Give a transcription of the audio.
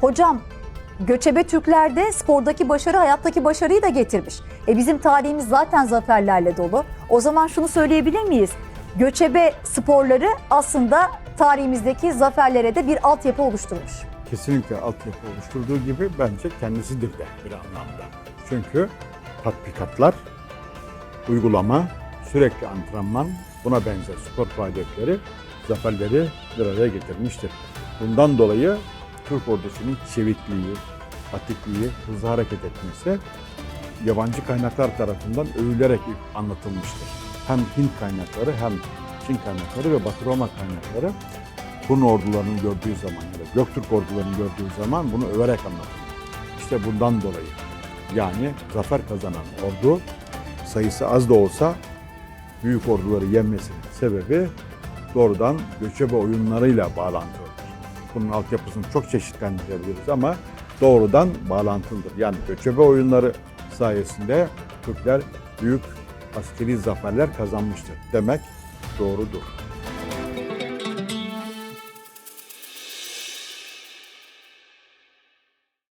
Hocam göçebe Türklerde spordaki başarı hayattaki başarıyı da getirmiş. E bizim tarihimiz zaten zaferlerle dolu. O zaman şunu söyleyebilir miyiz? Göçebe sporları aslında tarihimizdeki zaferlere de bir altyapı oluşturmuş. kesinlikle altyapı oluşturduğu gibi bence kendisidir de bir anlamda. Çünkü tatbikatlar, uygulama, sürekli antrenman, buna benzer spor faaliyetleri zaferleri bir araya getirmiştir. Bundan dolayı Türk ordusunun çevikliği, atikliği, hızlı hareket etmesi yabancı kaynaklar tarafından övülerek anlatılmıştır. Hem Hint kaynakları hem Çin kaynakları ve Batı Roma kaynakları Hun ordularını gördüğü zaman ya da Göktürk ordularını gördüğü zaman bunu överek anlatılır. İşte bundan dolayı yani zafer kazanan ordu sayısı az da olsa büyük orduları yenmesinin sebebi doğrudan göçebe oyunlarıyla bağlantılıdır. Bunun altyapısını çok çeşitlendirebiliriz ama doğrudan bağlantılıdır. Yani göçebe oyunları sayesinde Türkler büyük askeri zaferler kazanmıştır demek doğrudur.